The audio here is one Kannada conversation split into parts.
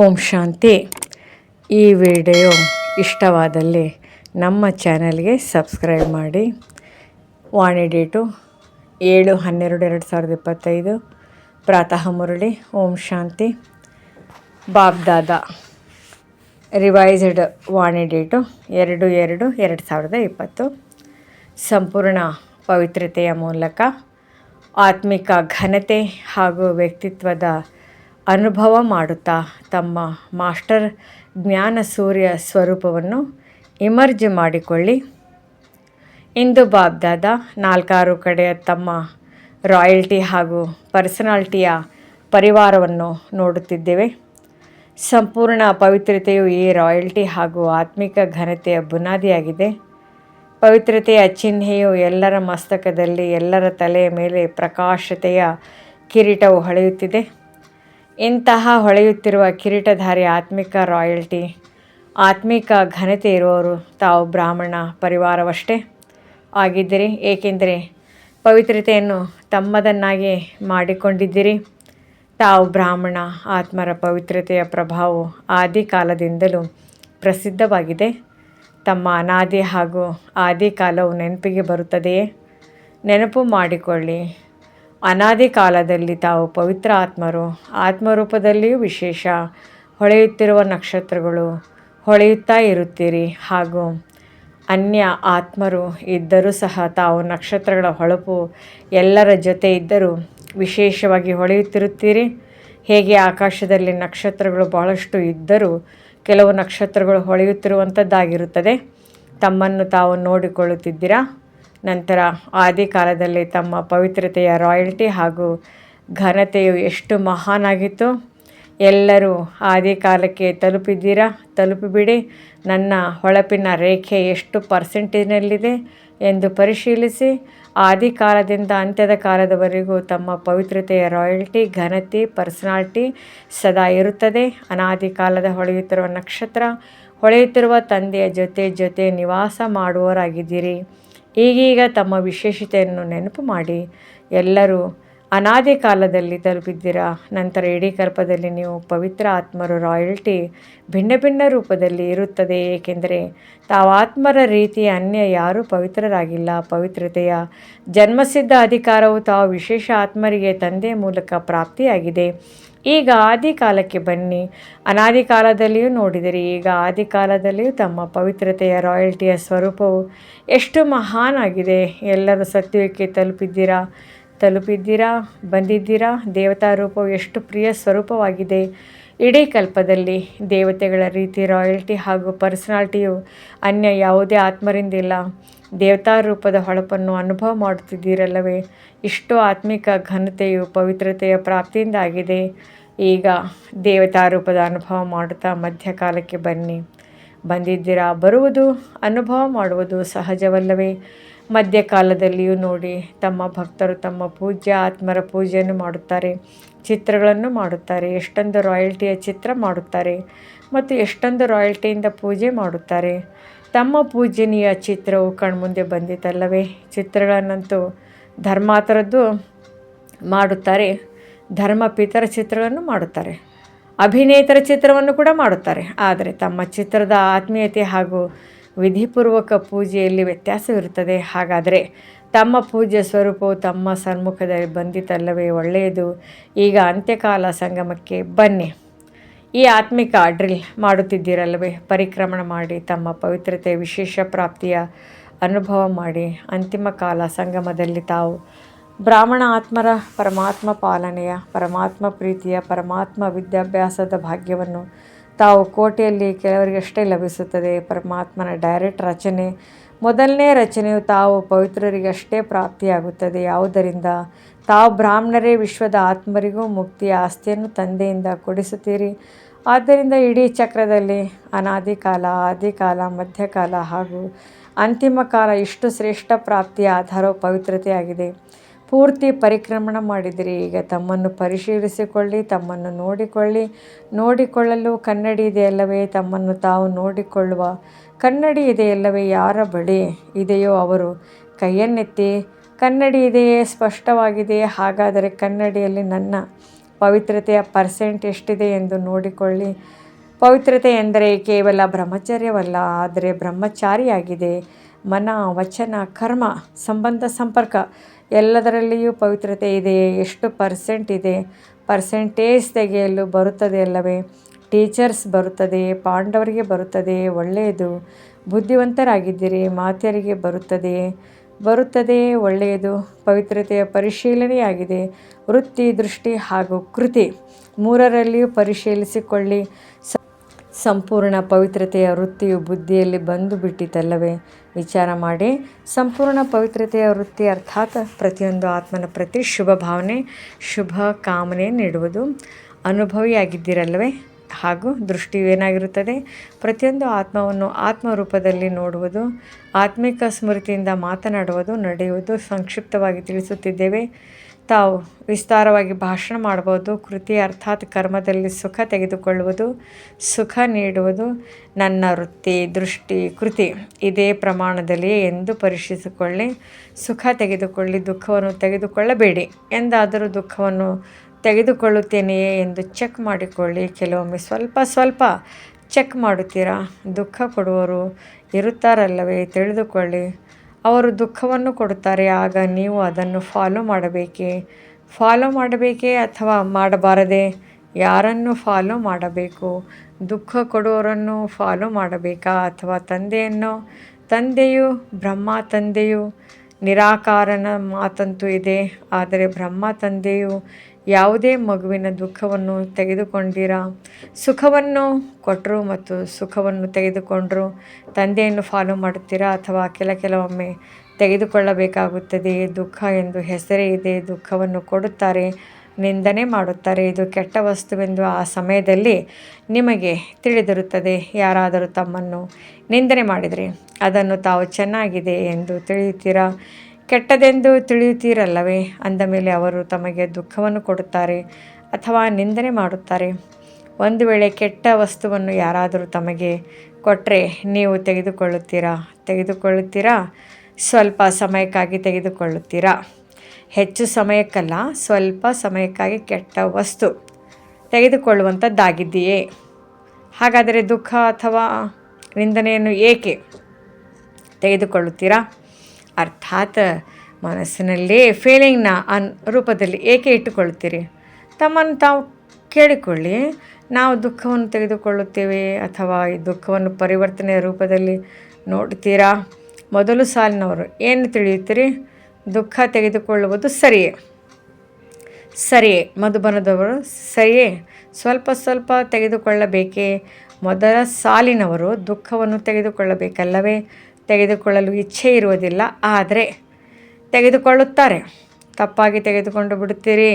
ಓಂ ಶಾಂತಿ. ಈ ವಿಡಿಯೋ ಇಷ್ಟವಾದಲ್ಲಿ ನಮ್ಮ ಚಾನಲ್ಗೆ ಸಬ್ಸ್ಕ್ರೈಬ್ ಮಾಡಿ. ವಾಣಿ ಡೇಟು ಏಳು ಹನ್ನೆರಡು ಎರಡು ಸಾವಿರದ ಇಪ್ಪತ್ತೈದು. ಪ್ರಾತಃ ಮುರಳಿ, ಓಂ ಶಾಂತಿ. ಬಾಬ್ದಾದ ರಿವೈಸ್ಡ್ ವಾಣಿ ಡೇಟು ಎರಡು ಎರಡು ಎರಡು ಸಾವಿರದ ಇಪ್ಪತ್ತು. ಸಂಪೂರ್ಣ ಪವಿತ್ರತೆಯ ಮೂಲಕ ಆತ್ಮಿಕ ಘನತೆ ಹಾಗೂ ವ್ಯಕ್ತಿತ್ವದ ಅನುಭವ ಮಾಡುತ್ತಾ ತಮ್ಮ ಮಾಸ್ಟರ್ ಜ್ಞಾನ ಸೂರ್ಯ ಸ್ವರೂಪವನ್ನು ಇಮರ್ಜ್ ಮಾಡಿಕೊಳ್ಳಿ. ಇಂದು ಬಾಬ್ದಾದ ನಾಲ್ಕಾರು ಕಡೆಯ ತಮ್ಮ ರಾಯಲ್ಟಿ ಹಾಗೂ ಪರ್ಸನಾಲ್ಟಿಯ ಪರಿವಾರವನ್ನು ನೋಡುತ್ತಿದ್ದೇವೆ. ಸಂಪೂರ್ಣ ಪವಿತ್ರತೆಯು ಈ ರಾಯಲ್ಟಿ ಹಾಗೂ ಆತ್ಮಿಕ ಘನತೆಯ ಬುನಾದಿಯಾಗಿದೆ. ಪವಿತ್ರತೆಯ ಚಿಹ್ನೆಯು ಎಲ್ಲರ ಮಸ್ತಕದಲ್ಲಿ ಎಲ್ಲರ ತಲೆಯ ಮೇಲೆ ಪ್ರಕಾಶತೆಯ ಕಿರೀಟವು ಹೊಳೆಯುತ್ತಿದೆ. ಇಂತಹ ಹೊಳೆಯುತ್ತಿರುವ ಕಿರೀಟಧಾರಿ ಆತ್ಮಿಕ ರಾಯಲ್ಟಿ, ಆತ್ಮಿಕ ಘನತೆ ಇರುವವರು ತಾವು ಬ್ರಾಹ್ಮಣ ಪರಿವಾರವಷ್ಟೇ ಆಗಿದ್ದೀರಿ. ಏಕೆಂದರೆ ಪವಿತ್ರತೆಯನ್ನು ತಮ್ಮದನ್ನಾಗಿ ಮಾಡಿಕೊಂಡಿದ್ದೀರಿ. ತಾವು ಬ್ರಾಹ್ಮಣ, ಆತ್ಮರ ಪವಿತ್ರತೆಯ ಪ್ರಭಾವವು ಆದಿ ಕಾಲದಿಂದಲೂ ಪ್ರಸಿದ್ಧವಾಗಿದೆ. ತಮ್ಮ ಅನಾದಿ ಹಾಗೂ ಆದಿ ಕಾಲವು ನೆನಪಿಗೆ ಬರುತ್ತದೆಯೇ? ನೆನಪು ಮಾಡಿಕೊಳ್ಳಿ. ಅನಾದಿ ಕಾಲದಲ್ಲಿ ತಾವು ಪವಿತ್ರ ಆತ್ಮರು. ಆತ್ಮರೂಪದಲ್ಲಿಯೂ ವಿಶೇಷ. ಹೊಳೆಯುತ್ತಿರುವ ನಕ್ಷತ್ರಗಳು ಹೊಳೆಯುತ್ತಾ ಇರುತ್ತೀರಿ. ಹಾಗೂ ಅನ್ಯ ಆತ್ಮರು ಇದ್ದರೂ ಸಹ ತಾವು ನಕ್ಷತ್ರಗಳ ಹೊಳಪು ಎಲ್ಲರ ಜೊತೆ ಇದ್ದರೂ ವಿಶೇಷವಾಗಿ ಹೊಳೆಯುತ್ತಿರುತ್ತೀರಿ. ಹೇಗೆ ಆಕಾಶದಲ್ಲಿ ನಕ್ಷತ್ರಗಳು ಬಹಳಷ್ಟು ಇದ್ದರೂ ಕೆಲವು ನಕ್ಷತ್ರಗಳು ಹೊಳೆಯುತ್ತಿರುವಂಥದ್ದಾಗಿರುತ್ತದೆ ತಮ್ಮನ್ನು ತಾವು ನೋಡಿಕೊಳ್ಳುತ್ತಿದ್ದೀರಾ? ನಂತರ ಆದಿ ಕಾಲದಲ್ಲಿ ತಮ್ಮ ಪವಿತ್ರತೆಯ ರಾಯಲ್ಟಿ ಹಾಗೂ ಘನತೆಯು ಎಷ್ಟು ಮಹಾನಾಗಿತ್ತು? ಎಲ್ಲರೂ ಆದಿ ಕಾಲಕ್ಕೆ ತಲುಪಿದ್ದೀರಾ? ತಲುಪಿಬಿಡಿ. ನನ್ನ ಹೊಳಪಿನ ರೇಖೆ ಎಷ್ಟು ಪರ್ಸೆಂಟೇಜ್ನಲ್ಲಿದೆ ಎಂದು ಪರಿಶೀಲಿಸಿ. ಆದಿ ಕಾಲದಿಂದ ಅಂತ್ಯದ ಕಾಲದವರೆಗೂ ತಮ್ಮ ಪವಿತ್ರತೆಯ ರಾಯಲ್ಟಿ, ಘನತೆ, ಪರ್ಸನಾಲ್ಟಿ ಸದಾ ಇರುತ್ತದೆ. ಅನಾದಿ ಕಾಲದ ಹೊಳೆಯುತ್ತಿರುವ ನಕ್ಷತ್ರ, ಹೊಳೆಯುತ್ತಿರುವ ತಂದೆಯ ಜೊತೆ ಜೊತೆ ನಿವಾಸ ಮಾಡುವವರಾಗಿದ್ದೀರಿ. ಈಗೀಗ ತಮ್ಮ ವಿಶೇಷತೆಯನ್ನು ನೆನಪು ಮಾಡಿ. ಎಲ್ಲರೂ, ಅನಾದಿ ಕಾಲದಲ್ಲಿ ತಲುಪಿದ್ದೀರಾ? ನಂತರ ಇಡೀ ಕರ್ಪದಲ್ಲಿ ನೀವು ಪವಿತ್ರ ಆತ್ಮರು ರಾಯಲ್ಟಿ ಭಿನ್ನ ಭಿನ್ನ ರೂಪದಲ್ಲಿ ಇರುತ್ತದೆ. ಏಕೆಂದರೆ, ತಾವು ಆತ್ಮರ ರೀತಿ ಅನ್ಯ ಯಾರೂ ಪವಿತ್ರರಾಗಿಲ್ಲ. ಪವಿತ್ರತೆಯ ಜನ್ಮಸಿದ್ಧ ಅಧಿಕಾರವು ತಾವು ವಿಶೇಷ ಆತ್ಮರಿಗೆ ತಂದೆಯ ಮೂಲಕ ಪ್ರಾಪ್ತಿಯಾಗಿದೆ. ಈಗ ಆದಿ ಕಾಲಕ್ಕೆ ಬನ್ನಿ. ಅನಾದಿ ಕಾಲದಲ್ಲಿಯೂ ನೋಡಿದಿರಿ, ಈಗ ಆದಿ ಕಾಲದಲ್ಲಿಯೂ ತಮ್ಮ ಪವಿತ್ರತೆಯ ರಾಯಲ್ಟಿಯ ಸ್ವರೂಪವು ಎಷ್ಟು ಮಹಾನ್ ಆಗಿದೆ ಎಲ್ಲರೂ ಸತ್ಯಕ್ಕೆ ತಲುಪಿದ್ದೀರಾ? ತಲುಪಿದ್ದೀರಾ? ಬಂದಿದ್ದೀರಾ? ದೇವತಾ ರೂಪವು ಎಷ್ಟು ಪ್ರಿಯ ಸ್ವರೂಪವಾಗಿದೆ. ಇಡೀ ಕಲ್ಪದಲ್ಲಿ ದೇವತೆಗಳ ರೀತಿ ರಾಯಲ್ಟಿ ಹಾಗೂ ಪರ್ಸನಾಲಿಟಿಯು ಅನ್ಯ ಯಾವುದೇ ಆತ್ಮರಿಂದಿಲ್ಲ ದೇವತಾ ರೂಪದ ಹೊಳಪನ್ನು ಅನುಭವ ಮಾಡುತ್ತಿದ್ದೀರಲ್ಲವೇ? ಇಷ್ಟು ಆತ್ಮಿಕ ಘನತೆಯು ಪವಿತ್ರತೆಯ ಪ್ರಾಪ್ತಿಯಿಂದ ಆಗಿದೆ ಈಗ ದೇವತಾ ರೂಪದ ಅನುಭವ ಮಾಡುತ್ತಾ ಮಧ್ಯಕಾಲಕ್ಕೆ ಬನ್ನಿ. ಬಂದಿದ್ದೀರಾ? ಬರುವುದು, ಅನುಭವ ಮಾಡುವುದು ಸಹಜವಲ್ಲವೇ? ಮಧ್ಯಕಾಲದಲ್ಲಿಯೂ ನೋಡಿ, ತಮ್ಮ ಭಕ್ತರು ತಮ್ಮ ಪೂಜ್ಯ ಆತ್ಮರ ಪೂಜೆಯನ್ನು ಮಾಡುತ್ತಾರೆ, ಚಿತ್ರಗಳನ್ನು ಮಾಡುತ್ತಾರೆ, ಎಷ್ಟೊಂದು ರಾಯಲ್ಟಿಯ ಚಿತ್ರ ಮಾಡುತ್ತಾರೆ ಮತ್ತು ಎಷ್ಟೊಂದು ರಾಯಲ್ಟಿಯಿಂದ ಪೂಜೆ ಮಾಡುತ್ತಾರೆ. ತಮ್ಮ ಪೂಜನೀಯ ಚಿತ್ರವು ಕಣ್ಮುಂದೆ ಬಂದಿತಲ್ಲವೇ? ಚಿತ್ರಗಳನ್ನಂತೂ ಧರ್ಮಾತರದ್ದು ಮಾಡುತ್ತಾರೆ. ಧರ್ಮ ಪಿತರ ಚಿತ್ರಗಳನ್ನು ಮಾಡುತ್ತಾರೆ. ಅಭಿನೇತರ ಚಿತ್ರವನ್ನು ಕೂಡ ಮಾಡುತ್ತಾರೆ. ಆದರೆ ತಮ್ಮ ಚಿತ್ರದ ಆತ್ಮೀಯತೆ ಹಾಗೂ ವಿಧಿಪೂರ್ವಕ ಪೂಜೆಯಲ್ಲಿ ವ್ಯತ್ಯಾಸವಿರುತ್ತದೆ. ಹಾಗಾದರೆ ತಮ್ಮ ಪೂಜ್ಯ ಸ್ವರೂಪವು ತಮ್ಮ ಸನ್ಮುಖದಲ್ಲಿ ಬಂದಿತಲ್ಲವೇ ಒಳ್ಳೆಯದು? ಈಗ ಅಂತ್ಯಕಾಲ ಸಂಗಮಕ್ಕೆ ಬನ್ನಿ. ಈ ಆತ್ಮಿಕ ಡ್ರಿಲ್ ಮಾಡುತ್ತಿದ್ದೀರಲ್ಲವೇ? ಪರಿಕ್ರಮಣ ಮಾಡಿ, ತಮ್ಮ ಪವಿತ್ರತೆ, ವಿಶೇಷ ಪ್ರಾಪ್ತಿಯ ಅನುಭವ ಮಾಡಿ. ಅಂತಿಮ ಕಾಲ ಸಂಗಮದಲ್ಲಿ ತಾವು ಬ್ರಾಹ್ಮಣ ಆತ್ಮರ ಪರಮಾತ್ಮ ಪಾಲನೆಯ, ಪರಮಾತ್ಮ ಪ್ರೀತಿಯ, ಪರಮಾತ್ಮ ವಿದ್ಯಾಭ್ಯಾಸದ ಭಾಗ್ಯವನ್ನು ತಾವು ಕೋಟೆಯಲ್ಲಿ ಕೆಲವರಿಗಷ್ಟೇ ಲಭಿಸುತ್ತದೆ. ಪರಮಾತ್ಮನ ಡೈರೆಕ್ಟ್ ರಚನೆ, ಮೊದಲನೇ ರಚನೆಯು ತಾವು ಪವಿತ್ರರಿಗಷ್ಟೇ ಪ್ರಾಪ್ತಿಯಾಗುತ್ತದೆ. ಯಾವುದರಿಂದ? ತಾವು ಬ್ರಾಹ್ಮಣರೇ ವಿಶ್ವದ ಆತ್ಮರಿಗೂ ಮುಕ್ತಿಯ ಆಸ್ತಿಯನ್ನು ತಂದೆಯಿಂದ ಕೊಡಿಸುತ್ತೀರಿ. ಆದ್ದರಿಂದ ಇಡೀ ಚಕ್ರದಲ್ಲಿ ಅನಾದಿ ಕಾಲ ಆದಿಕಾಲ, ಮಧ್ಯಕಾಲ ಹಾಗೂ ಅಂತಿಮ ಕಾಲ ಇಷ್ಟು ಶ್ರೇಷ್ಠ ಪ್ರಾಪ್ತಿಯ ಆಧಾರವು ಪವಿತ್ರತೆಯಾಗಿದೆ. ಪೂರ್ತಿ ಪರಿಕ್ರಮಣ ಮಾಡಿದಿರಿ. ಈಗ ತಮ್ಮನ್ನು ಪರಿಶೀಲಿಸಿಕೊಳ್ಳಿ, ತಮ್ಮನ್ನು ನೋಡಿಕೊಳ್ಳಿ. ನೋಡಿಕೊಳ್ಳಲು ಕನ್ನಡಿ ಇದೆಯಲ್ಲವೇ ತಮ್ಮನ್ನು ತಾವು ನೋಡಿಕೊಳ್ಳುವ ಕನ್ನಡಿ ಇದೆಯಲ್ಲವೇ ಯಾರ ಬಳಿ ಇದೆಯೋ ಅವರು ಕೈಯನ್ನೆತ್ತಿ, ಕನ್ನಡಿ ಇದೆಯೇ? ಸ್ಪಷ್ಟವಾಗಿದೆಯೇ ಹಾಗಾದರೆ ಕನ್ನಡಿಯಲ್ಲಿ ನನ್ನ ಪವಿತ್ರತೆಯ ಪರ್ಸೆಂಟ್ ಎಷ್ಟಿದೆ ಎಂದು ನೋಡಿಕೊಳ್ಳಿ. ಪವಿತ್ರತೆ ಎಂದರೆ ಕೇವಲ ಬ್ರಹ್ಮಚರ್ಯವಲ್ಲ, ಆದರೆ ಬ್ರಹ್ಮಚಾರಿಯಾಗಿದೆ. ಮನ, ವಚನ, ಕರ್ಮ, ಸಂಬಂಧ, ಸಂಪರ್ಕ, ಎಲ್ಲದರಲ್ಲಿಯೂ ಪವಿತ್ರತೆ ಇದೆ. ಎಷ್ಟು ಪರ್ಸೆಂಟ್ ಇದೆ? ಪರ್ಸೆಂಟೇಜ್ ತೆಗೆಯಲು ಬರುತ್ತದೆ ಅಲ್ಲವೇ? ಟೀಚರ್ಸ್ ಬರುತ್ತದೆ, ಪಾಂಡವರಿಗೆ ಬರುತ್ತದೆ, ಒಳ್ಳೆಯದು. ಬುದ್ಧಿವಂತರಾಗಿದ್ದೀರಿ, ಮಾತೆಯರಿಗೆ ಬರುತ್ತದೆ. ಬರುತ್ತದೆ, ಒಳ್ಳೆಯದು, ಪವಿತ್ರತೆಯ ಪರಿಶೀಲನೆಯಾಗಿದೆ. ವೃತ್ತಿ, ದೃಷ್ಟಿ ಹಾಗೂ ಕೃತಿ ಮೂರರಲ್ಲಿಯೂ ಪರಿಶೀಲಿಸಿಕೊಳ್ಳಿ. ಸಂಪೂರ್ಣ ಪವಿತ್ರತೆಯ ವೃತ್ತಿಯು ಬುದ್ಧಿಯಲ್ಲಿ ಬಂದು ಬಿಟ್ಟಿತಲ್ಲವೇ? ವಿಚಾರ ಮಾಡಿ. ಸಂಪೂರ್ಣ ಪವಿತ್ರತೆಯ ವೃತ್ತಿ ಅರ್ಥಾತ್ ಪ್ರತಿಯೊಂದು ಆತ್ಮನ ಪ್ರತಿ ಶುಭ ಭಾವನೆ, ಶುಭ ಕಾಮನೆ ನೀಡುವುದು. ಅನುಭವಿಯಾಗಿದ್ದೀರಲ್ಲವೇ? ಹಾಗೂ ದೃಷ್ಟಿಯು ಏನಾಗಿರುತ್ತದೆ? ಪ್ರತಿಯೊಂದು ಆತ್ಮವನ್ನು ಆತ್ಮರೂಪದಲ್ಲಿ ನೋಡುವುದು, ಆತ್ಮಿಕ ಸ್ಮೃತಿಯಿಂದ ಮಾತನಾಡುವುದು, ನಡೆಯುವುದು ಸಂಕ್ಷಿಪ್ತವಾಗಿ ತಿಳಿಸುತ್ತಿದ್ದೇವೆ. ತಾವು ವಿಸ್ತಾರವಾಗಿ ಭಾಷಣ ಮಾಡಬಹುದು ಕೃತಿ ಅರ್ಥಾತ್ ಕರ್ಮದಲ್ಲಿ ಸುಖ ತೆಗೆದುಕೊಳ್ಳುವುದು, ಸುಖ ನೀಡುವುದು ನನ್ನ ವೃತ್ತಿ, ದೃಷ್ಟಿ, ಕೃತಿ. ಇದೇ ಪ್ರಮಾಣದಲ್ಲಿ ಎಂದು ಪರೀಕ್ಷಿಸಿಕೊಳ್ಳಿ. ಸುಖ ತೆಗೆದುಕೊಳ್ಳಿ, ದುಃಖವನ್ನು ತೆಗೆದುಕೊಳ್ಳಬೇಡಿ ಎಂದಾದರೂ ದುಃಖವನ್ನು ತೆಗೆದುಕೊಳ್ಳುತ್ತೇನೆಯೇ ಎಂದು ಚೆಕ್ ಮಾಡಿಕೊಳ್ಳಿ. ಕೆಲವೊಮ್ಮೆ ಸ್ವಲ್ಪ ಸ್ವಲ್ಪ ಚೆಕ್ ಮಾಡುತ್ತೀರಾ? ದುಃಖ ಕೊಡುವರು ಇರುತ್ತಾರಲ್ಲವೇ? ತಿಳಿದುಕೊಳ್ಳಿ. ಅವರು ದುಃಖವನ್ನು ಕೊಡುತ್ತಾರೆ, ಆಗ ನೀವು ಅದನ್ನು ಫಾಲೋ ಮಾಡಬೇಕೇ? ಫಾಲೋ ಮಾಡಬೇಕೇ ಅಥವಾ ಮಾಡಬಾರದೆ? ಯಾರನ್ನು ಫಾಲೋ ಮಾಡಬೇಕು? ದುಃಖ ಕೊಡುವವರನ್ನು ಫಾಲೋ ಮಾಡಬೇಕಾ ಅಥವಾ ತಂದೆಯನ್ನು? ತಂದೆಯು ಬ್ರಹ್ಮ, ತಂದೆಯು ನಿರಾಕಾರನ ಮಾತಂತೂ ಇದೆ, ಆದರೆ ಬ್ರಹ್ಮ, ತಂದೆಯು ಯಾವುದೇ ಮಗುವಿನ ದುಃಖವನ್ನು ತೆಗೆದುಕೊಂಡಿರಾ? ಸುಖವನ್ನು ಕೊಟ್ಟರು ಮತ್ತು ಸುಖವನ್ನು ತೆಗೆದುಕೊಂಡರು. ತಂದೆಯನ್ನು ಫಾಲೋ ಮಾಡುತ್ತೀರಾ ಅಥವಾ ಕೆಲ ಕೆಲವೊಮ್ಮೆ ತೆಗೆದುಕೊಳ್ಳಬೇಕಾಗುತ್ತದೆ? ದುಃಖ ಎಂದು ಹೆಸರೇ ಇದೆ, ದುಃಖವನ್ನು ಕೊಡುತ್ತಾರೆ, ನಿಂದನೆ ಮಾಡುತ್ತಾರೆ. ಇದು ಕೆಟ್ಟ ವಸ್ತುವೆಂದು ಆ ಸಮಯದಲ್ಲಿ ನಿಮಗೆ ತಿಳಿದಿರುತ್ತದೆ. ಯಾರಾದರೂ ತಮ್ಮನ್ನು ನಿಂದನೆ ಮಾಡಿದರೆ ಅದನ್ನು ತಾವು ಚೆನ್ನಾಗಿದೆ ಎಂದು ತಿಳಿಯುತ್ತೀರಾ? ಕೆಟ್ಟದೆಂದು ತಿಳಿಯುತ್ತೀರಲ್ಲವೇ? ಅಂದ ಮೇಲೆ ಅವರು ತಮಗೆ ದುಃಖವನ್ನು ಕೊಡುತ್ತಾರೆ ಅಥವಾ ನಿಂದನೆ ಮಾಡುತ್ತಾರೆ. ಒಂದು ವೇಳೆ ಕೆಟ್ಟ ವಸ್ತುವನ್ನು ಯಾರಾದರೂ ತಮಗೆ ಕೊಟ್ಟರೆ ನೀವು ತೆಗೆದುಕೊಳ್ಳುತ್ತೀರಾ? ತೆಗೆದುಕೊಳ್ಳುತ್ತೀರಾ? ಸ್ವಲ್ಪ ಸಮಯಕ್ಕಾಗಿ ತೆಗೆದುಕೊಳ್ಳುತ್ತೀರಾ? ಹೆಚ್ಚು ಸಮಯಕ್ಕಲ್ಲ, ಸ್ವಲ್ಪ ಸಮಯಕ್ಕಾಗಿ ಕೆಟ್ಟ ವಸ್ತು ತೆಗೆದುಕೊಳ್ಳುವಂಥದ್ದಾಗಿದೆಯೇ ಹಾಗಾದರೆ ದುಃಖ ಅಥವಾ ನಿಂದನೆಯನ್ನು ಏಕೆ ತೆಗೆದುಕೊಳ್ಳುತ್ತೀರಾ? ಅರ್ಥಾತ್ ಮನಸ್ಸಿನಲ್ಲೇ ಫೀಲಿಂಗ್ನ ಅನ್ ರೂಪದಲ್ಲಿ ಏಕೆ ಇಟ್ಟುಕೊಳ್ಳುತ್ತೀರಿ? ತಮ್ಮನ್ನು ತಾವು ಕೇಳಿಕೊಳ್ಳಿ. ನಾವು ದುಃಖವನ್ನು ತೆಗೆದುಕೊಳ್ಳುತ್ತೇವೆ ಅಥವಾ ಈ ದುಃಖವನ್ನು ಪರಿವರ್ತನೆಯ ರೂಪದಲ್ಲಿ ನೋಡ್ತೀರಾ ಮೊದಲು ಸಾಲಿನವರು ಏನು ತಿಳಿಯುತ್ತೀರಿ? ದುಃಖ ತೆಗೆದುಕೊಳ್ಳುವುದು ಸರಿಯೇ? ಸರಿಯೇ. ಮಧುಬನದವರು ಸರಿಯೇ. ಸ್ವಲ್ಪ ಸ್ವಲ್ಪ ತೆಗೆದುಕೊಳ್ಳಬೇಕೇ. ಮೊದಲ ಸಾಲಿನವರು ದುಃಖವನ್ನು ತೆಗೆದುಕೊಳ್ಳಬೇಕಲ್ಲವೇ? ತೆಗೆದುಕೊಳ್ಳಲು ಇಚ್ಛೆ ಇರುವುದಿಲ್ಲ, ಆದರೆ ತೆಗೆದುಕೊಳ್ಳುತ್ತಾರೆ. ತಪ್ಪಾಗಿ ತೆಗೆದುಕೊಂಡು ಬಿಡುತ್ತೀರಿ.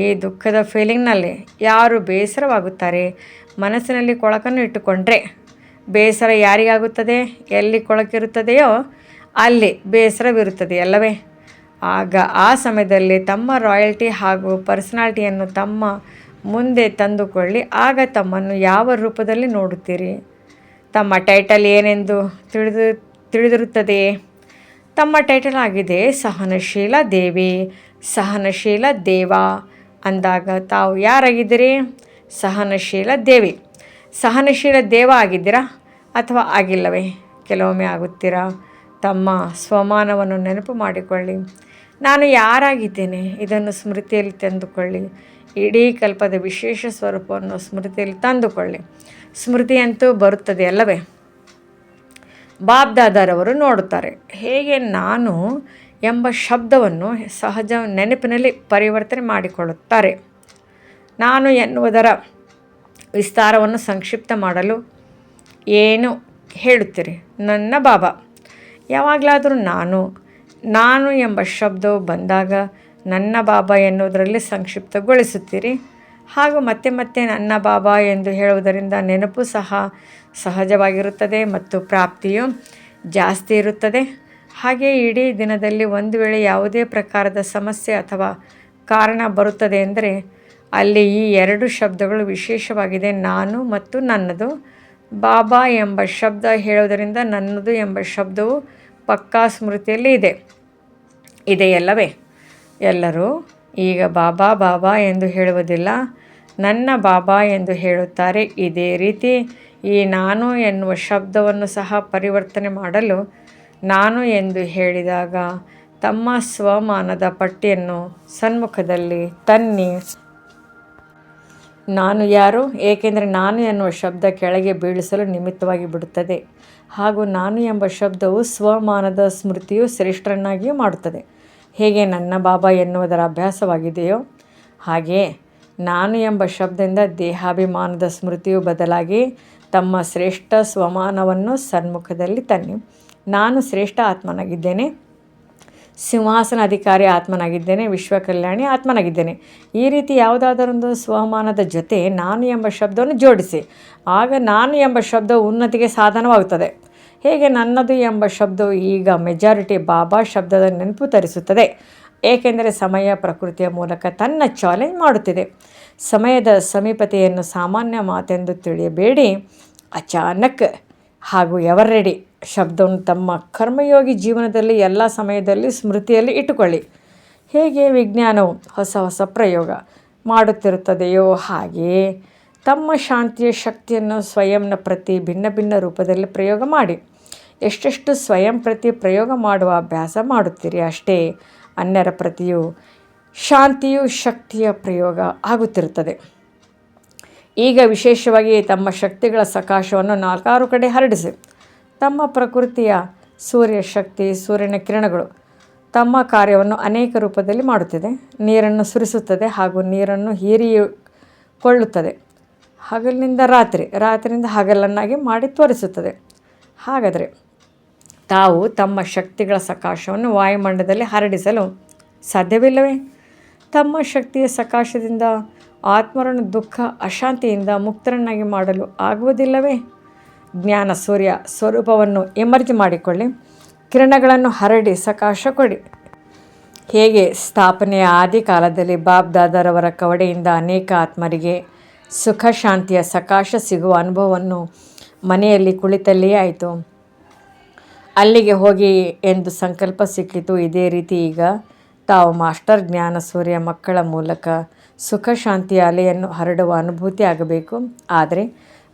ಈ ದುಃಖದ ಫೀಲಿಂಗ್ನಲ್ಲಿ ಯಾರು ಬೇಸರವಾಗುತ್ತಾರೆ? ಮನಸ್ಸಿನಲ್ಲಿ ಕೊಳಕನ್ನು ಇಟ್ಟುಕೊಂಡ್ರೆ ಬೇಸರ ಯಾರಿಗಾಗುತ್ತದೆ? ಎಲ್ಲಿ ಕೊಳಕಿರುತ್ತದೆಯೋ ಅಲ್ಲಿ ಬೇಸರವಿರುತ್ತದೆ ಅಲ್ಲವೇ? ಆಗ ಆ ಸಮಯದಲ್ಲಿ ತಮ್ಮ ರಾಯಲ್ಟಿ ಹಾಗೂ ಪರ್ಸನಾಲಿಟಿಯನ್ನು ತಮ್ಮ ಮುಂದೆ ತಂದುಕೊಳ್ಳಿ. ಆಗ ತಮ್ಮನ್ನು ಯಾವ ರೂಪದಲ್ಲಿ ನೋಡುತ್ತೀರಿ? ತಮ್ಮ ಟೈಟಲ್ ಏನೆಂದು ತಿಳಿದು ತಿಳಿದಿರುತ್ತದೆಯೇ ತಮ್ಮ ಟೈಟಲ್ ಆಗಿದೆ ಸಹನಶೀಲ ದೇವಿ, ಸಹನಶೀಲ ದೇವ ಅಂದಾಗ ತಾವು ಯಾರಾಗಿದ್ದೀರಿ? ಸಹನಶೀಲ ದೇವಿ. ಸಹನಶೀಲ ದೇವ ಆಗಿದ್ದೀರಾ ಅಥವಾ ಆಗಿಲ್ಲವೇ? ಕೆಲವೊಮ್ಮೆ ಆಗುತ್ತೀರಾ? ತಮ್ಮ ಸ್ವಮಾನವನ್ನು ನೆನಪು ಮಾಡಿಕೊಳ್ಳಿ. ನಾನು ಯಾರಾಗಿದ್ದೇನೆ? ಇದನ್ನು ಸ್ಮೃತಿಯಲ್ಲಿ ತಂದುಕೊಳ್ಳಿ. ಇಡೀ ಕಲ್ಪದ ವಿಶೇಷ ಸ್ವರೂಪವನ್ನು ಸ್ಮೃತಿಯಲ್ಲಿ ತಂದುಕೊಳ್ಳಿ. ಸ್ಮೃತಿಯಂತೂ ಬರುತ್ತದೆ ಅಲ್ಲವೇ? ಬಾಬ್ದಾದರವರು ನೋಡುತ್ತಾರೆ. ಹೇಗೆ ನಾನು ಎಂಬ ಶಬ್ದವನ್ನು ಸಹಜ ನೆನಪಿನಲ್ಲಿ ಪರಿವರ್ತನೆ ಮಾಡಿಕೊಳ್ಳುತ್ತಾರೆ. ನಾನು ಎನ್ನುವುದರ ವಿಸ್ತಾರವನ್ನು ಸಂಕ್ಷಿಪ್ತ ಮಾಡಲು ಏನು ಹೇಳುತ್ತೀರಿ? ನನ್ನ ಬಾಬಾ, ಯಾವಾಗಲಾದರೂ ನಾನು ನಾನು ಎಂಬ ಶಬ್ದವು ಬಂದಾಗ ನನ್ನ ಬಾಬಾ ಎನ್ನುವುದರಲ್ಲಿ ಸಂಕ್ಷಿಪ್ತಗೊಳಿಸುತ್ತೀರಿ? ಹಾಗೂ ಮತ್ತೆ ಮತ್ತೆ ನನ್ನ ಬಾಬಾ ಎಂದು ಹೇಳುವುದರಿಂದ ನೆನಪು ಸಹ ಸಹಜವಾಗಿರುತ್ತದೆ ಮತ್ತು ಪ್ರಾಪ್ತಿಯು ಜಾಸ್ತಿ ಇರುತ್ತದೆ. ಹಾಗೆ ಇಡೀ ದಿನದಲ್ಲಿ ಒಂದು ವೇಳೆ ಯಾವುದೇ ಪ್ರಕಾರದ ಸಮಸ್ಯೆ ಅಥವಾ ಕಾರಣ ಬರುತ್ತದೆ ಎಂದರೆ ಅಲ್ಲಿ ಈ ಎರಡು ಶಬ್ದಗಳು ವಿಶೇಷವಾಗಿದೆ, ನಾನು ಮತ್ತು ನನ್ನದು. ಬಾಬಾ ಎಂಬ ಶಬ್ದ ಹೇಳುವುದರಿಂದ ನನ್ನದು ಎಂಬ ಶಬ್ದವು ಪಕ್ಕಾ ಸ್ಮೃತಿಯಲ್ಲಿ ಇದೆ. ಇದೆಯಲ್ಲವೇ? ಎಲ್ಲರೂ ಈಗ ಬಾಬಾ ಬಾಬಾ ಎಂದು ಹೇಳುವುದಿಲ್ಲ. ನನ್ನ ಬಾಬಾ ಎಂದು ಹೇಳುತ್ತಾರೆ. ಇದೇ ರೀತಿ ಈ ನಾನು ಎನ್ನುವ ಶಬ್ದವನ್ನು ಸಹ ಪರಿವರ್ತನೆ ಮಾಡಲು ನಾನು ಎಂದು ಹೇಳಿದಾಗ ತಮ್ಮ ಸ್ವಮಾನದ ಪಟ್ಟಿಯನ್ನು ಸನ್ಮುಖದಲ್ಲಿ ತನ್ನಿ. ನಾನು ಯಾರು? ಏಕೆಂದರೆ ನಾನು ಎನ್ನುವ ಶಬ್ದ ಕೆಳಗೆ ಬೀಳಿಸಲು ನಿಮಿತ್ತವಾಗಿ ಬಿಡುತ್ತದೆ. ಹಾಗೂ ನಾನು ಎಂಬ ಶಬ್ದವು ಸ್ವಮಾನದ ಸ್ಮೃತಿಯು ಶ್ರೇಷ್ಠರನ್ನಾಗಿಯೂ ಮಾಡುತ್ತದೆ. ಹೇಗೆ ನನ್ನ ಬಾಬಾ ಎನ್ನುವುದರ ಅಭ್ಯಾಸವಾಗಿದೆಯೋ ಹಾಗೆಯೇ ನಾನು ಎಂಬ ಶಬ್ದದಿಂದ ದೇಹಾಭಿಮಾನದ ಸ್ಮೃತಿಯು ಬದಲಾಗಿ ತಮ್ಮ ಶ್ರೇಷ್ಠ ಸ್ವಮಾನವನ್ನು ಸನ್ಮುಖದಲ್ಲಿ ತನ್ನಿ. ನಾನು ಶ್ರೇಷ್ಠ ಆತ್ಮನಾಗಿದ್ದೇನೆ. ಸಿಂಹಾಸನ ಅಧಿಕಾರಿ ಆತ್ಮನಾಗಿದ್ದೇನೆ. ವಿಶ್ವ ಕಲ್ಯಾಣಿ ಆತ್ಮನಾಗಿದ್ದೇನೆ. ಈ ರೀತಿ ಯಾವುದಾದರೊಂದು ಸ್ವಮಾನದ ಜೊತೆ ನಾನು ಎಂಬ ಶಬ್ದವನ್ನು ಜೋಡಿಸಿ. ಆಗ ನಾನು ಎಂಬ ಶಬ್ದವು ಉನ್ನತಿಗೆ ಸಾಧನವಾಗುತ್ತದೆ. ಹೇಗೆ ನನ್ನದು ಎಂಬ ಶಬ್ದವು ಈಗ ಮೆಜಾರಿಟಿ ಬಾಬಾ ಶಬ್ದದ ನೆನಪು ತರಿಸುತ್ತದೆ. ಏಕೆಂದರೆ ಸಮಯ ಪ್ರಕೃತಿಯ ಮೂಲಕ ತನ್ನ ಚಾಲೆಂಜ್ ಮಾಡುತ್ತಿದೆ. ಸಮಯದ ಸಮೀಪತೆಯನ್ನು ಸಾಮಾನ್ಯ ಮಾತೆಂದು ತಿಳಿಯಬೇಡಿ. ಅಚಾನಕ್ ಹಾಗೂ ಎವರ್ ರೆಡಿ ಶಬ್ದವನ್ನು ತಮ್ಮ ಕರ್ಮಯೋಗಿ ಜೀವನದಲ್ಲಿ ಎಲ್ಲ ಸಮಯದಲ್ಲಿ ಸ್ಮೃತಿಯಲ್ಲಿ ಇಟ್ಟುಕೊಳ್ಳಿ. ಹೇಗೆ ವಿಜ್ಞಾನವು ಹೊಸ ಹೊಸ ಪ್ರಯೋಗ ಮಾಡುತ್ತಿರುತ್ತದೆಯೋ ಹಾಗೆಯೇ ತಮ್ಮ ಶಾಂತಿಯ ಶಕ್ತಿಯನ್ನು ಸ್ವಯಂನ ಪ್ರತಿ ಭಿನ್ನ ಭಿನ್ನ ರೂಪದಲ್ಲಿ ಪ್ರಯೋಗ ಮಾಡಿ. ಎಷ್ಟೆಷ್ಟು ಸ್ವಯಂ ಪ್ರತಿ ಪ್ರಯೋಗ ಮಾಡುವ ಅಭ್ಯಾಸ ಮಾಡುತ್ತೀರಿ ಅಷ್ಟೇ ಅನ್ಯರ ಪ್ರತಿಯು ಶಾಂತಿಯು ಶಕ್ತಿಯ ಪ್ರಯೋಗ ಆಗುತ್ತಿರುತ್ತದೆ. ಈಗ ವಿಶೇಷವಾಗಿ ತಮ್ಮ ಶಕ್ತಿಗಳ ಸಕಾಶವನ್ನು ನಾಲ್ಕಾರು ಕಡೆ ಹರಡಿಸಿ. ತಮ್ಮ ಪ್ರಕೃತಿಯ ಸೂರ್ಯ ಶಕ್ತಿ, ಸೂರ್ಯನ ಕಿರಣಗಳು ತಮ್ಮ ಕಾರ್ಯವನ್ನು ಅನೇಕ ರೂಪದಲ್ಲಿ ಮಾಡುತ್ತಿದೆ. ನೀರನ್ನು ಸುರಿಸುತ್ತದೆ ಹಾಗೂ ನೀರನ್ನು ಹೀರಿಕೊಳ್ಳುತ್ತದೆ. ಹಗಲಿನಿಂದ ರಾತ್ರಿ, ರಾತ್ರಿಯಿಂದ ಹಗಲನ್ನಾಗಿ ಮಾಡಿ ತೋರಿಸುತ್ತದೆ. ಹಾಗಾದರೆ ತಾವು ತಮ್ಮ ಶಕ್ತಿಗಳ ಸಕಾಶವನ್ನು ವಾಯುಮಂಡಲದಲ್ಲಿ ಹರಡಿಸಲು ಸಾಧ್ಯವಿಲ್ಲವೇ? ತಮ್ಮ ಶಕ್ತಿಯ ಸಕಾಶದಿಂದ ಆತ್ಮರನ್ನು ದುಃಖ, ಅಶಾಂತಿಯಿಂದ ಮುಕ್ತರನ್ನಾಗಿ ಮಾಡಲು ಆಗುವುದಿಲ್ಲವೇ? ಜ್ಞಾನ ಸೂರ್ಯ ಸ್ವರೂಪವನ್ನು ಎಮರ್ಜ್ ಮಾಡಿಕೊಳ್ಳಿ. ಕಿರಣಗಳನ್ನು ಹರಡಿ ಸಕಾಶ ಕೊಡಿ. ಹೇಗೆ? ಸ್ಥಾಪನೆಯ ಆದಿ ಕಾಲದಲ್ಲಿ ಬಾಬ್ ದಾದರವರ ಕವಡೆಯಿಂದ ಅನೇಕ ಆತ್ಮರಿಗೆ ಸುಖ ಶಾಂತಿಯ ಸಕಾಶ ಸಿಗುವ ಅನುಭವವನ್ನು ಮನೆಯಲ್ಲಿ ಕುಳಿತಲ್ಲಿಯೇ ಆಯಿತು. ಅಲ್ಲಿಗೆ ಹೋಗಿ ಎಂದು ಸಂಕಲ್ಪ ಸಿಕ್ಕಿತು. ಇದೇ ರೀತಿ ಈಗ ತಾವು ಮಾಸ್ಟರ್ ಜ್ಞಾನ ಸೂರ್ಯ ಮಕ್ಕಳ ಮೂಲಕ ಸುಖ ಶಾಂತಿಯ ಅಲೆಯನ್ನು ಹರಡುವ ಅನುಭೂತಿ ಆಗಬೇಕು. ಆದರೆ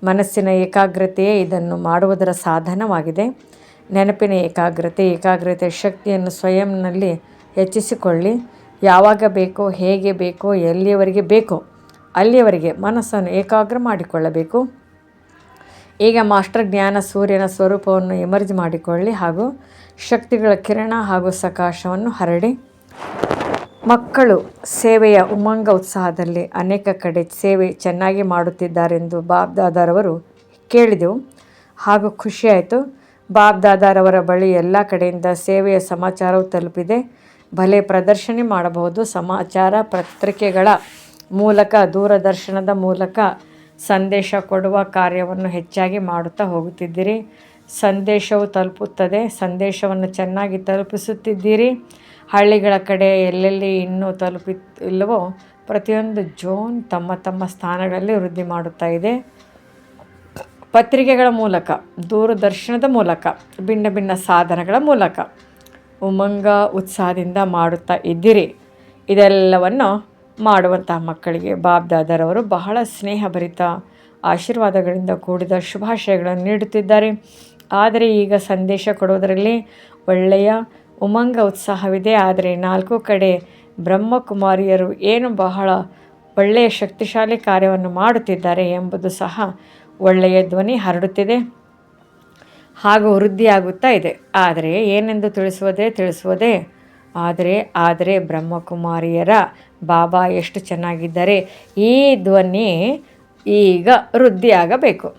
ಮನಸ್ಸಿನ ಏಕಾಗ್ರತೆಯೇ ಇದನ್ನು ಮಾಡುವುದರ ಸಾಧನವಾಗಿದೆ. ನೆನಪಿನ ಏಕಾಗ್ರತೆ ಏಕಾಗ್ರತೆ ಶಕ್ತಿಯನ್ನು ಸ್ವಯಂನಲ್ಲಿ ಹೆಚ್ಚಿಸಿಕೊಳ್ಳಿ. ಯಾವಾಗ ಬೇಕೋ, ಹೇಗೆ ಬೇಕೋ, ಎಲ್ಲಿಯವರೆಗೆ ಬೇಕೋ, ಅಲ್ಲಿಯವರೆಗೆ ಮನಸ್ಸನ್ನು ಏಕಾಗ್ರ ಮಾಡಿಕೊಳ್ಳಬೇಕು. ಈಗ ಮಾಸ್ಟರ್ ಜ್ಞಾನ ಸೂರ್ಯನ ಸ್ವರೂಪವನ್ನು ಎಮರ್ಜ್ ಮಾಡಿಕೊಳ್ಳಿ ಹಾಗೂ ಶಕ್ತಿಗಳ ಕಿರಣ ಹಾಗೂ ಸಕಾಶವನ್ನು ಹರಡಿ. ಮಕ್ಕಳು ಸೇವೆಯ ಉಮಂಗ ಉತ್ಸಾಹದಲ್ಲಿ ಅನೇಕ ಕಡೆ ಸೇವೆ ಚೆನ್ನಾಗಿ ಮಾಡುತ್ತಿದ್ದಾರೆಂದು ಬಾಬ್ ದಾದಾರವರು ಕೇಳಿದೆವು. ಹಾಗೂ ಖುಷಿಯಾಯಿತು. ಬಾಬ್ ದಾದಾರವರ ಬಳಿ ಎಲ್ಲ ಕಡೆಯಿಂದ ಸೇವೆಯ ಸಮಾಚಾರವು ತಲುಪಿದೆ. ಭಲೆ ಪ್ರದರ್ಶನ ಮಾಡಬಹುದು. ಸಮಾಚಾರ ಪತ್ರಿಕೆಗಳ ಮೂಲಕ, ದೂರದರ್ಶನದ ಮೂಲಕ ಸಂದೇಶ ಕೊಡುವ ಕಾರ್ಯವನ್ನು ಹೆಚ್ಚಾಗಿ ಮಾಡುತ್ತಾ ಹೋಗುತ್ತಿದ್ದೀರಿ. ಸಂದೇಶವು ತಲುಪುತ್ತದೆ. ಸಂದೇಶವನ್ನು ಚೆನ್ನಾಗಿ ತಲುಪಿಸುತ್ತಿದ್ದೀರಿ. ಹಳ್ಳಿಗಳ ಕಡೆ ಎಲ್ಲೆಲ್ಲಿ ಇನ್ನೂ ತಲುಪಿ ಇಲ್ಲವೋ ಪ್ರತಿಯೊಂದು ಜೋನ್ ತಮ್ಮ ತಮ್ಮ ಸ್ಥಾನಗಳಲ್ಲಿ ವೃದ್ಧಿ ಮಾಡುತ್ತಾ ಇದೆ. ಪತ್ರಿಕೆಗಳ ಮೂಲಕ, ದೂರದರ್ಶನದ ಮೂಲಕ, ಭಿನ್ನ ಭಿನ್ನ ಸಾಧನಗಳ ಮೂಲಕ ಉಮಂಗ, ಉತ್ಸಾಹದಿಂದ ಮಾಡುತ್ತಾ ಇದ್ದೀರಿ. ಇದೆಲ್ಲವನ್ನು ಮಾಡುವಂತಹ ಮಕ್ಕಳಿಗೆ ಬಾಬ್ ದಾದರವರು ಬಹಳ ಸ್ನೇಹಭರಿತ ಆಶೀರ್ವಾದಗಳಿಂದ ಕೂಡಿದ ಶುಭಾಶಯಗಳನ್ನು ನೀಡುತ್ತಿದ್ದಾರೆ. ಆದರೆ ಈಗ ಸಂದೇಶ ಕೊಡುವುದರಲ್ಲಿ ಒಳ್ಳೆಯ ಉಮಂಗ ಉತ್ಸಾಹವಿದೆ. ಆದರೆ ನಾಲ್ಕು ಕಡೆ ಬ್ರಹ್ಮಕುಮಾರಿಯರು ಏನು ಬಹಳ ಒಳ್ಳೆಯ ಶಕ್ತಿಶಾಲಿ ಕಾರ್ಯವನ್ನು ಮಾಡುತ್ತಿದ್ದಾರೆ ಎಂಬುದು ಸಹ ಒಳ್ಳೆಯ ಧ್ವನಿ ಹರಡುತ್ತಿದೆ. ಹಾಗೂ ವೃದ್ಧಿಯಾಗುತ್ತಾ ಇದೆ. ಆದರೆ ಏನೆಂದು ತಿಳಿಸುವುದೇ ತಿಳಿಸುವುದೇ. ಆದರೆ ಆದರೆ ಬ್ರಹ್ಮಕುಮಾರಿಯರ ಬಾಬಾ ಎಷ್ಟು ಚೆನ್ನಾಗಿದ್ದಾರೆ ಈ ಧ್ವನಿ ಈಗ ವೃದ್ಧಿಯಾಗಬೇಕು.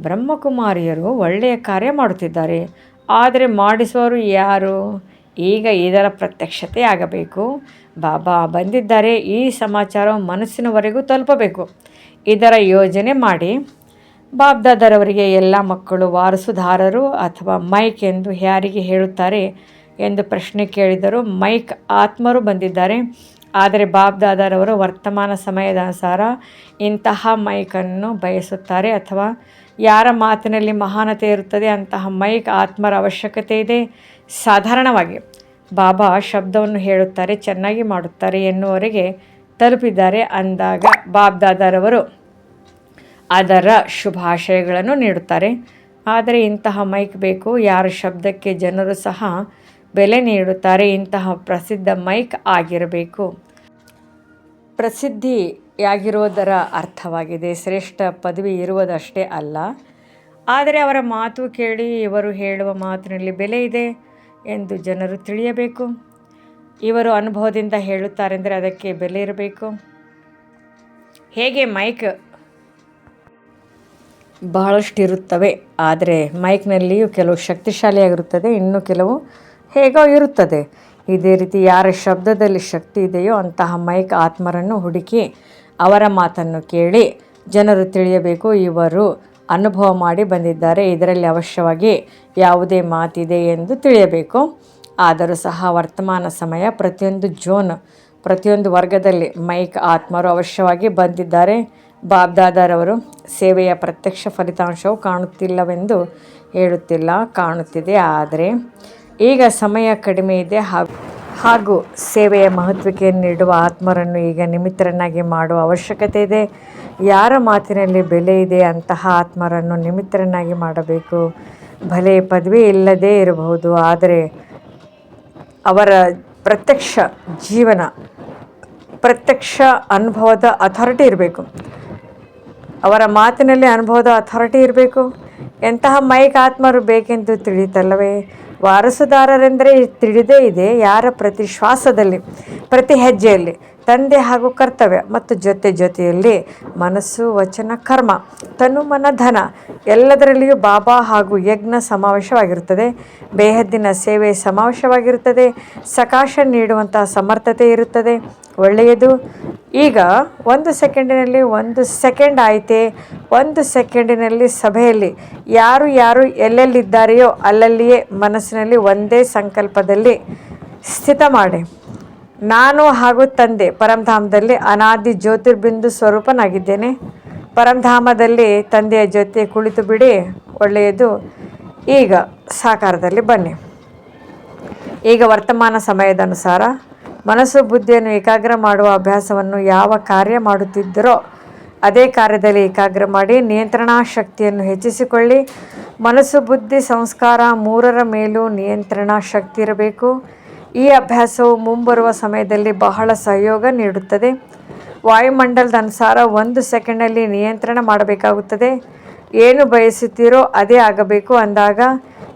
ಬ್ರಹ್ಮಕುಮಾರಿಯರು ಒಳ್ಳೆಯ ಕಾರ್ಯ ಮಾಡುತ್ತಿದ್ದಾರೆ. ಆದರೆ ಮಾಡಿಸುವವರು ಯಾರು? ಈಗ ಇದರ ಪ್ರತ್ಯಕ್ಷತೆ ಆಗಬೇಕು. ಬಾಬಾ ಬಂದಿದ್ದಾರೆ. ಈ ಸಮಾಚಾರ ಮನಸ್ಸಿನವರೆಗೂ ತಲುಪಬೇಕು. ಇದರ ಯೋಜನೆ ಮಾಡಿ. ಬಾಬ್ದಾದರವರಿಗೆ ಎಲ್ಲ ಮಕ್ಕಳು ವಾರಸುದಾರರು ಅಥವಾ ಮೈಕ್ ಎಂದು ಯಾರಿಗೆ ಹೇಳುತ್ತಾರೆ? ಎಂದು ಪ್ರಶ್ನೆ ಕೇಳಿದರು ಮೈಕ್ ಆತ್ಮರು ಬಂದಿದ್ದಾರೆ. ಆದರೆ ಬಾಬ್ ದಾದಾರವರು ವರ್ತಮಾನ ಸಮಯದ ಅನುಸಾರ ಇಂತಹ ಮೈಕನ್ನು ಬಯಸುತ್ತಾರೆ ಅಥವಾ ಯಾರ ಮಾತಿನಲ್ಲಿ ಮಹಾನತೆ ಇರುತ್ತದೆ ಅಂತಹ ಮೈಕ್ ಆತ್ಮರ ಅವಶ್ಯಕತೆ ಇದೆ. ಸಾಧಾರಣವಾಗಿ ಬಾಬಾ ಶಬ್ದವನ್ನು ಹೇಳುತ್ತಾರೆ, ಚೆನ್ನಾಗಿ ಮಾಡುತ್ತಾರೆ ಎನ್ನುವರೆಗೆ ತಲುಪಿದ್ದಾರೆ ಅಂದಾಗ ಬಾಬ್ ದಾದಾರವರು ಅದರ ಶುಭಾಶಯಗಳನ್ನು ನೀಡುತ್ತಾರೆ. ಆದರೆ ಇಂತಹ ಮೈಕ್ ಬೇಕು, ಯಾರ ಶಬ್ದಕ್ಕೆ ಜನರು ಸಹ ಬೆಲೆ ನೀಡುತ್ತಾರೆ. ಇಂತಹ ಪ್ರಸಿದ್ಧ ಮೈಕ್ ಆಗಿರಬೇಕು. ಪ್ರಸಿದ್ಧಿಯಾಗಿರುವುದರ ಅರ್ಥವಾಗಿದೆ. ಶ್ರೇಷ್ಠ ಪದವಿ ಇರುವುದಷ್ಟೇ ಅಲ್ಲ. ಆದರೆ ಅವರ ಮಾತು ಕೇಳಿ ಇವರು ಹೇಳುವ ಮಾತಿನಲ್ಲಿ ಬೆಲೆ ಇದೆ ಎಂದು ಜನರು ತಿಳಿಯಬೇಕು. ಇವರು ಅನುಭವದಿಂದ ಹೇಳುತ್ತಾರೆಂದರೆ ಅದಕ್ಕೆ ಬೆಲೆ ಇರಬೇಕು. ಹೇಗೆ ಮೈಕ್ ಬಹಳಷ್ಟು ಇರುತ್ತವೆ ಆದರೆ ಮೈಕ್ನಲ್ಲಿಯೂ ಕೆಲವು ಶಕ್ತಿಶಾಲಿಯಾಗಿರುತ್ತದೆ. ಇನ್ನು ಕೆಲವು ಹೇಗೋ ಇರುತ್ತದೆ. ಇದೇ ರೀತಿ ಯಾರ ಶಬ್ದದಲ್ಲಿ ಶಕ್ತಿ ಇದೆಯೋ ಅಂತಹ ಮೈಕ್ ಆತ್ಮರನ್ನು ಹುಡುಕಿ ಅವರ ಮಾತನ್ನು ಕೇಳಿ ಜನರು ತಿಳಿಯಬೇಕು, ಇವರು ಅನುಭವ ಮಾಡಿ ಬಂದಿದ್ದಾರೆ, ಇದರಲ್ಲಿ ಅವಶ್ಯವಾಗಿ ಯಾವುದೇ ಮಾತಿದೆ ಎಂದು ತಿಳಿಯಬೇಕು. ಆದರೂ ಸಹ ವರ್ತಮಾನ ಸಮಯ ಪ್ರತಿಯೊಂದು ಜೋನ್, ಪ್ರತಿಯೊಂದು ವರ್ಗದಲ್ಲಿ ಮೈಕ್ ಆತ್ಮರು ಅವಶ್ಯವಾಗಿ ಬಂದಿದ್ದಾರೆ. ಬಾಬ್ದಾದಾರವರು ಸೇವೆಯ ಪ್ರತ್ಯಕ್ಷ ಫಲಿತಾಂಶವು ಕಾಣುತ್ತಿಲ್ಲವೆಂದು ಹೇಳುತ್ತಿಲ್ಲ, ಕಾಣುತ್ತಿದೆ, ಆದರೆ ಈಗ ಸಮಯ ಕಡಿಮೆ ಇದೆ ಹಾಗೂ ಹಾಗೂ ಸೇವೆಯ ಮಹತ್ವಕ್ಕೆ ನೀಡುವ ಆತ್ಮರನ್ನು ಈಗ ನಿಮಿತ್ತರನ್ನಾಗಿ ಮಾಡುವ ಅವಶ್ಯಕತೆ ಇದೆ. ಯಾರ ಮಾತಿನಲ್ಲಿ ಬೆಲೆ ಇದೆ ಅಂತಹ ಆತ್ಮರನ್ನು ನಿಮಿತ್ತರನ್ನಾಗಿ ಮಾಡಬೇಕು. ಭಲೆ ಪದವಿ ಇಲ್ಲದೇ ಇರಬಹುದು, ಆದರೆ ಅವರ ಪ್ರತ್ಯಕ್ಷ ಜೀವನ, ಪ್ರತ್ಯಕ್ಷ ಅನುಭವದ ಅಥಾರಿಟಿ ಇರಬೇಕು. ಅವರ ಮಾತಿನಲ್ಲಿ ಅನುಭವದ ಅಥಾರಿಟಿ ಇರಬೇಕು. ಎಂತಹ ಮೈಕ್ ಆತ್ಮರು ಬೇಕೆಂದು ತಿಳಿಯುತ್ತಲ್ಲವೇ ವಾರಸುದಾರರೆಂದರೆ ತಿಳಿದೇ ಇದೆ ಯಾರ ಪ್ರತಿ ಶ್ವಾಸದಲ್ಲಿ, ಪ್ರತಿ ಹೆಜ್ಜೆಯಲ್ಲಿ, ತಂದೆ ಹಾಗೂ ಕರ್ತವ್ಯ ಮತ್ತು ಜೊತೆ ಜೊತೆಯಲ್ಲಿ ಮನಸ್ಸು, ವಚನ, ಕರ್ಮ, ತನು ಮನ, ಧನ ಎಲ್ಲದರಲ್ಲಿಯೂ ಬಾಬಾ ಹಾಗೂ ಯಜ್ಞ ಸಮಾವೇಶವಾಗಿರುತ್ತದೆ. ಬೇಹದ್ದಿನ ಸೇವೆ ಸಮಾವೇಶವಾಗಿರುತ್ತದೆ. ಸಕಾಶ ನೀಡುವಂತಹ ಸಮರ್ಥತೆ ಇರುತ್ತದೆ. ಒಳ್ಳೆಯದು. ಈಗ ಒಂದು ಸೆಕೆಂಡಿನಲ್ಲಿ ಒಂದು ಸೆಕೆಂಡ್ ಆಯಿತೆ, ಒಂದು ಸೆಕೆಂಡಿನಲ್ಲಿ ಸಭೆಯಲ್ಲಿ ಯಾರು ಯಾರು ಎಲ್ಲೆಲ್ಲಿದ್ದಾರೆಯೋ ಅಲ್ಲಲ್ಲಿಯೇ ಮನಸ್ಸಿನಲ್ಲಿ ಒಂದೇ ಸಂಕಲ್ಪದಲ್ಲಿ ಸ್ಥಿತ ಮಾಡಿ. ನಾನು ಹಾಗೂ ತಂದೆ ಪರಂಧಾಮದಲ್ಲಿ ಅನಾದಿ ಜ್ಯೋತಿರ್ಬಿಂದು ಸ್ವರೂಪನಾಗಿದ್ದೇನೆ. ಪರಂಧಾಮದಲ್ಲಿ ತಂದೆಯ ಜೊತೆ ಕುಳಿತು ಬಿಡಿ, ಒಳ್ಳೆಯದು. ಈಗ ಸಾಕಾರದಲ್ಲಿ ಬನ್ನಿ. ಈಗ ವರ್ತಮಾನ ಸಮಯದ ಅನುಸಾರ ಮನಸ್ಸು ಬುದ್ಧಿಯನ್ನು ಏಕಾಗ್ರ ಮಾಡುವ ಅಭ್ಯಾಸವನ್ನು ಯಾವ ಕಾರ್ಯ ಮಾಡುತ್ತಿದ್ದರೋ ಅದೇ ಕಾರ್ಯದಲ್ಲಿ ಏಕಾಗ್ರ ಮಾಡಿ ನಿಯಂತ್ರಣಾ ಶಕ್ತಿಯನ್ನು ಹೆಚ್ಚಿಸಿಕೊಳ್ಳಿ. ಮನಸ್ಸು ಬುದ್ಧಿ ಸಂಸ್ಕಾರ ಮೂರರ ಮೇಲೂ ನಿಯಂತ್ರಣ ಶಕ್ತಿ ಇರಬೇಕು. ಈ ಅಭ್ಯಾಸವು ಮುಂಬರುವ ಸಮಯದಲ್ಲಿ ಬಹಳ ಸಹಯೋಗ ನೀಡುತ್ತದೆ. ವಾಯುಮಂಡಲದ ಅನುಸಾರ ಒಂದು ಸೆಕೆಂಡಲ್ಲಿ ನಿಯಂತ್ರಣ ಮಾಡಬೇಕಾಗುತ್ತದೆ. ಏನು ಬಯಸುತ್ತೀರೋ ಅದೇ ಆಗಬೇಕು ಅಂದಾಗ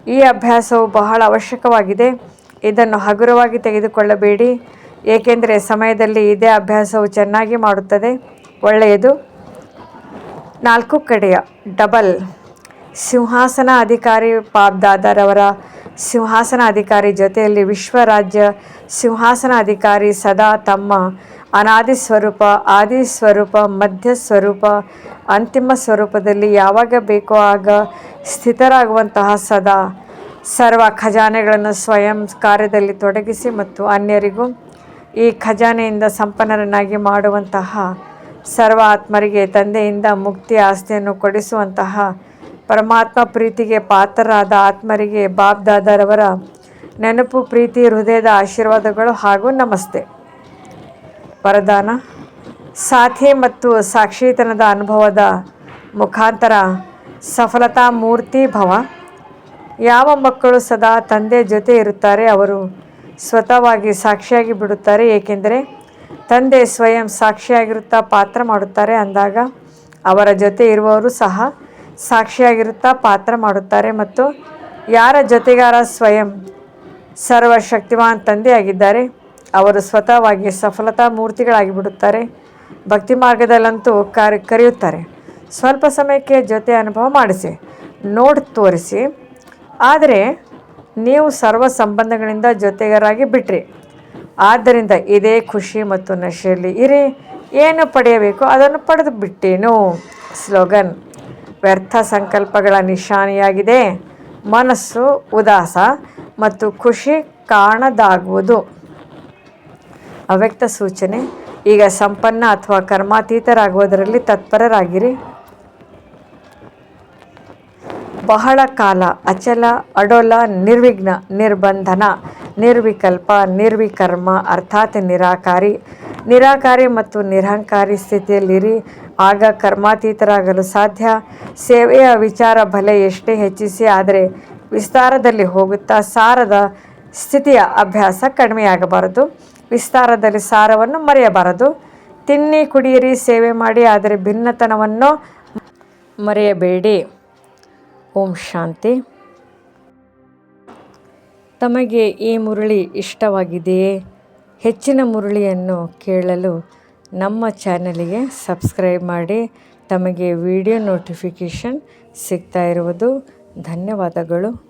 ಈ ಅಭ್ಯಾಸವು ಬಹಳ ಅವಶ್ಯಕವಾಗಿದೆ. ಇದನ್ನು ಹಗುರವಾಗಿ ತೆಗೆದುಕೊಳ್ಳಬೇಡಿ. ಏಕೆಂದರೆ ಸಮಯದಲ್ಲಿ ಇದೇ ಅಭ್ಯಾಸವು ಚೆನ್ನಾಗಿ ಮಾಡುತ್ತದೆ. ಒಳ್ಳೆಯದು. ನಾಲ್ಕು ಕಡೆಯ ಡಬಲ್. ಸಿಂಹಾಸನ ಅಧಿಕಾರಿ ಪಾಬ್ದಾದರವರ ಸಿಂಹಾಸನ ಅಧಿಕಾರಿ ಜೊತೆಯಲ್ಲಿ ವಿಶ್ವರಾಜ್ಯ ಸಿಂಹಾಸನ ಅಧಿಕಾರಿ ಸದಾ ತಮ್ಮ ಅನಾದಿ ಸ್ವರೂಪ, ಆದಿ ಸ್ವರೂಪ, ಮಧ್ಯ ಸ್ವರೂಪ, ಅಂತಿಮ ಸ್ವರೂಪದಲ್ಲಿ ಯಾವಾಗ ಬೇಕೋ ಆಗ ಸ್ಥಿತರಾಗುವಂತಹ ಸದಾ. ಸರ್ವ ಖಜಾನೆಗಳನ್ನು ಸ್ವಯಂ ಕಾರ್ಯದಲ್ಲಿ ತೊಡಗಿಸಿ ಮತ್ತು ಅನ್ಯರಿಗೂ ಈ ಖಜಾನೆಯಿಂದ ಸಂಪನ್ನರನ್ನಾಗಿ ಮಾಡುವಂತಹ ಸರ್ವ ಆತ್ಮರಿಗೆ ತಂದೆಯಿಂದ ಮುಕ್ತಿ ಆಸ್ತಿಯನ್ನು ಕೊಡಿಸುವಂತಹ ಪರಮಾತ್ಮ ಪ್ರೀತಿಗೆ ಪಾತ್ರರಾದ ಆತ್ಮರಿಗೆ ಬಾಬ್ ದಾದಾರವರ ನೆನಪು, ಪ್ರೀತಿ, ಹೃದಯದ ಆಶೀರ್ವಾದಗಳು ಹಾಗೂ ನಮಸ್ತೆ. ವರದಾನ. ಸಾಥಿ ಮತ್ತು ಸಾಕ್ಷಿತನದ ಅನುಭವದ ಮುಖಾಂತರ ಸಫಲತಾ ಮೂರ್ತಿ ಭವ. ಯಾವ ಮಕ್ಕಳು ಸದಾ ತಂದೆ ಜೊತೆ ಇರುತ್ತಾರೆ ಅವರು? ಸ್ವತಃವಾಗಿ ಸಾಕ್ಷಿಯಾಗಿ ಬಿಡುತ್ತಾರೆ. ಏಕೆಂದರೆ ತಂದೆ ಸ್ವಯಂ ಸಾಕ್ಷಿಯಾಗಿರುತ್ತಾ ಪಾತ್ರ ಮಾಡುತ್ತಾರೆ. ಅಂದಾಗ ಅವರ ಜೊತೆ ಇರುವವರು ಸಹ ಸಾಕ್ಷಿಯಾಗಿರುತ್ತಾ ಪಾತ್ರ ಮಾಡುತ್ತಾರೆ. ಮತ್ತು ಯಾರ ಜೊತೆಗಾರ ಸ್ವಯಂ ಸರ್ವಶಕ್ತಿವಾನ್ ತಂದೆಯಾಗಿದ್ದಾರೆ, ಅವರು ಸ್ವತಃವಾಗಿ ಸಫಲತಾ ಮೂರ್ತಿಗಳಾಗಿ ಬಿಡುತ್ತಾರೆ. ಭಕ್ತಿ ಮಾರ್ಗದಲ್ಲಂತೂ ಕರೆ, ಕರೆಯುತ್ತಾರೆ. ಸ್ವಲ್ಪ ಸಮಯಕ್ಕೆ ಜೊತೆ ಅನುಭವ ಮಾಡಿಸಿ ನೋಡಿ ತೋರಿಸಿ. ಆದರೆ ನೀವು ಸರ್ವ ಸಂಬಂಧಗಳಿಂದ ಜೊತೆಗರಾಗಿ ಬಿಟ್ರಿ. ಆದ್ದರಿಂದ ಇದೇ ಖುಷಿ ಮತ್ತು ನಶೆಯಲ್ಲಿ ಇರಿ. ಏನು ಪಡೆಯಬೇಕು ಅದನ್ನು ಪಡೆದು ಬಿಟ್ಟೇನು. ಸ್ಲೋಗನ್, ವ್ಯರ್ಥ ಸಂಕಲ್ಪಗಳ ನಿಶಾನಿಯಾಗಿದೆ. ಮನಸ್ಸು ಉದಾಸ ಮತ್ತು ಖುಷಿ ಕಾಣದಾಗುವುದು. ಅವ್ಯಕ್ತ ಸೂಚನೆ, ಈಗ ಸಂಪನ್ನ ಅಥವಾ ಕರ್ಮಾತೀತರಾಗುವುದರಲ್ಲಿ ತತ್ಪರರಾಗಿರಿ. ಬಹಳ ಕಾಲ, ಅಚಲ, ಅಡೋಲ, ನಿರ್ವಿಘ್ನ, ನಿರ್ಬಂಧನ, ನಿರ್ವಿಕಲ್ಪ, ನಿರ್ವಿಕರ್ಮ, ಅರ್ಥಾತ್ ನಿರಾಕಾರಿ. ನಿರಾಕಾರಿ ಮತ್ತು ನಿರಹಂಕಾರಿ ಸ್ಥಿತಿಯಲ್ಲಿರಿ. ಆಗ ಕರ್ಮಾತೀತರಾಗಲು ಸಾಧ್ಯ. ಸೇವೆಯ ವಿಚಾರ ಬಲೆ ಎಷ್ಟೇ ಹೆಚ್ಚಿಸಿ ಆದರೆ ವಿಸ್ತಾರದಲ್ಲಿ ಹೋಗುತ್ತಾ ಸಾರದ ಸ್ಥಿತಿಯ ಅಭ್ಯಾಸ ಕಡಿಮೆಯಾಗಬಾರದು. ವಿಸ್ತಾರದಲ್ಲಿ ಸಾರವನ್ನು ಮರೆಯಬಾರದು. ತಿನ್ನಿ ಕುಡಿಯಿರಿ, ಸೇವೆ ಮಾಡಿ, ಆದರೆ ಭಿನ್ನತನವನ್ನು ಮರೆಯಬೇಡಿ. ಓಂ ಶಾಂತಿ. ತಮಗೆ ಈ ಮುರಳಿ ಇಷ್ಟವಾಗಿದೆಯೇ? ಹೆಚ್ಚಿನ ಮುರಳಿಯನ್ನು ಕೇಳಲು ನಮ್ಮ ಚಾನಲಿಗೆ ಸಬ್ಸ್ಕ್ರೈಬ್ ಮಾಡಿ, ತಮಗೆ ವಿಡಿಯೋ ನೋಟಿಫಿಕೇಷನ್ ಸಿಗ್ತಾ ಇರುವುದು. ಧನ್ಯವಾದಗಳು.